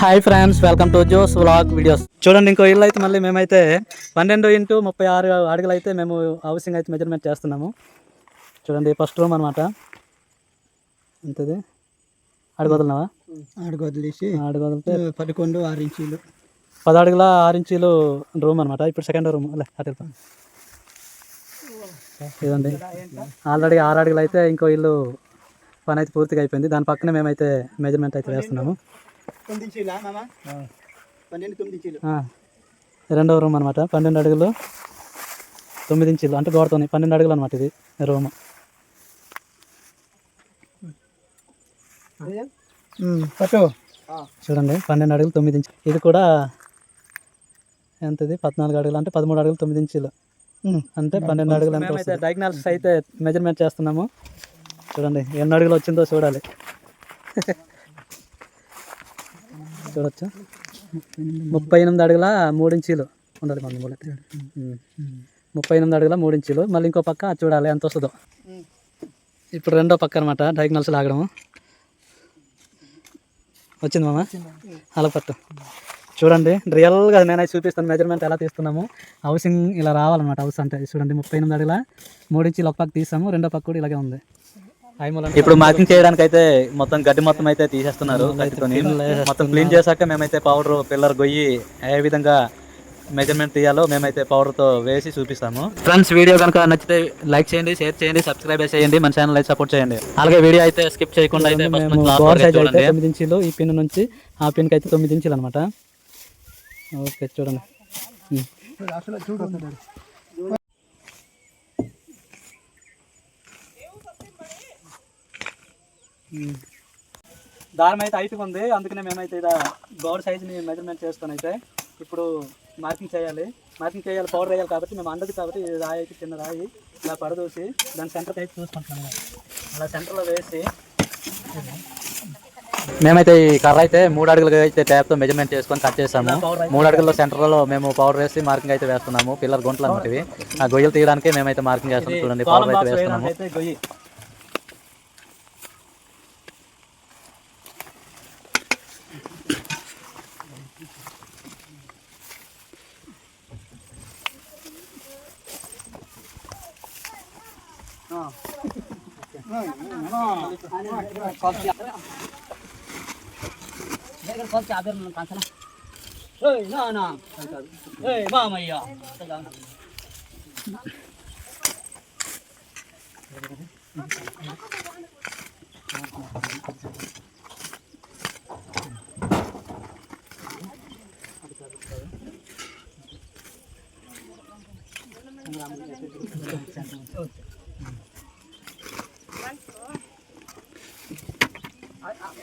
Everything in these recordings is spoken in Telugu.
Hi friends welcome to Jo's vlog videos చూడండి ఇంకో ఇల్లు అయితే మళ్ళీ మేమైతే పన్నెండు ఇంటూ ముప్పై ఆరు అడుగులు అయితే మేము హౌసింగ్ అయితే మెజర్మెంట్ చేస్తున్నాము. చూడండి ఫస్ట్ రూమ్ అనమాట అడుగు వదిలేసి అడుగు వదిలితే పదకొండు ఆరు ఇంచీలు. పది అడుగుల ఆరు ఇంచీలు రూమ్ అనమాట ఇప్పుడు సెకండ్ రూమ్ అలే అటు ఇదండి. ఆల్రెడీ ఆరు అడుగులు అయితే ఇంకో ఇల్లు పని అయితే పూర్తిగా అయిపోయింది. దాని పక్కనే మేమైతే మెజర్మెంట్ అయితే వేస్తున్నాము. తొమ్మిది ఇంచీలా మామ? పన్నెండు తొమ్మిది ఇంచీలు. ఆ, రెండవ రూమ్ అనమాట పన్నెండు అడుగులు తొమ్మిది ఇంచులు. అంటే గోడతోని పన్నెండు అడుగులు అనమాట ఇది రూమ్. పట్టు. చూడండి పన్నెండు అడుగులు తొమ్మిది ఇంచులు. ఇది కూడా ఎంతది? పద్నాలుగు అడుగులు. అంటే పదమూడు అడుగులు తొమ్మిది ఇంచులు. అంటే పన్నెండు అడుగులు డయాగ్నల్స్ అయితే మెజర్మెంట్ చేస్తున్నాము. చూడండి ఎన్ని అడుగులు వచ్చిందో చూడాలి. చూడొచ్చు. ముప్పై ఎనిమిది అడుగుల మూడు ఇంచీలు ఉండాలి మన మూడు ముప్పై ఎనిమిది అడుగుల మూడు ఇంచీలు. మళ్ళీ ఇంకో పక్క చూడాలి ఎంత వస్తుందో. ఇప్పుడు రెండో పక్క అనమాట డయాగ్నల్స్ లాగడము. వచ్చింది మామ? అలపట్టు చూడండి రియల్గా నేనైతే చూపిస్తాను మెజర్మెంట్ ఎలా తీస్తున్నాము. హౌసింగ్ ఇలా రావాలన్నమాట హౌస్ అంటే. చూడండి ముప్పై ఎనిమిది అడుగుల మూడు ఒక పక్క తీసాము రెండో పక్క కూడా ఇలాగే ఉంది. ఇప్పుడు మార్కింగ్ చేయడానికి అయితే మొత్తం గడ్డి మొత్తం అయితే తీసేస్తున్నారు మొత్తం క్లీన్ చేశాక మేమైతే పౌడర్ పిల్లర్ గొయ్యి ఏ విధంగా మెజర్మెంట్ తీయాలో మేమైతే పౌడర్తో వేసి చూపిస్తాము. ఫ్రెండ్స్ వీడియో కనుక నచ్చితే లైక్ చేయండి షేర్ చేయండి సబ్స్క్రైబ్ చేయండి మన ఛానల్ అయితే సపోర్ట్ చేయండి. అలాగే వీడియో అయితే స్కిప్ చేయకుండా అయితే తొమ్మిది ఇంచులు ఈ పిన్ నుంచి ఆ పిన్కి అయితే తొమ్మిది ఇంచులు అనమాట ఓకే చూడండి. దారం అయితే హైట్ ఉంది. అందుకనే మేమైతే ఇలా గోడ సైజ్ని మెజర్మెంట్ చేసుకొని అయితే ఇప్పుడు మార్కింగ్ చేయాలి. మార్కింగ్ చేయాలి పౌడర్ వేయాలి కాబట్టి మేము అండదు కాబట్టి రాయి అయితే చిన్న రాయి ఇలా పడదూసి దాని సెంటర్కి అయితే చూసుకుంటున్నాము. అలా సెంటర్లో వేసి మేమైతే ఈ కర్ర అయితే మూడు అడుగులు అయితే ట్యాప్తో మెజర్మెంట్ చేసుకొని కట్ చేసాము. మూడు అడుగుల సెంటర్లో మేము పౌడర్ వేసి మార్కింగ్ అయితే వేస్తున్నాము. పిల్లర్ గుంటలు అన్నమాట ఇవి. ఆ గొయ్యలు తీయడానికి మేమైతే మార్కింగ్ చేస్తున్నాం. చూడండి కాలం పౌడర్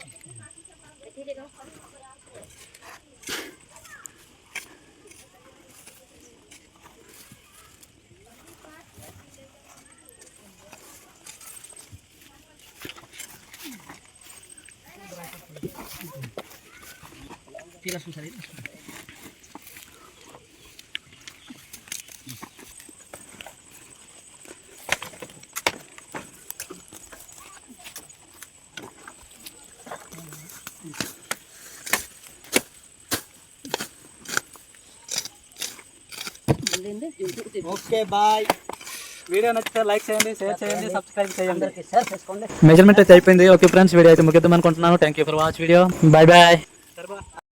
వేయడానికి అయితే గొయ్యి ఓకే బాయ్. వీడియో నచ్చితే లైక్ చేయండి షేర్ చేయండి సబ్స్క్రైబ్ చేయండి. మెజర్మెంట్ అయితే అయిపోయింది. ఓకే ఫ్రెండ్స్ వీడియో అయితే ముగిద్దాం అనుకుంటున్నాను. Thank you for watch video bye bye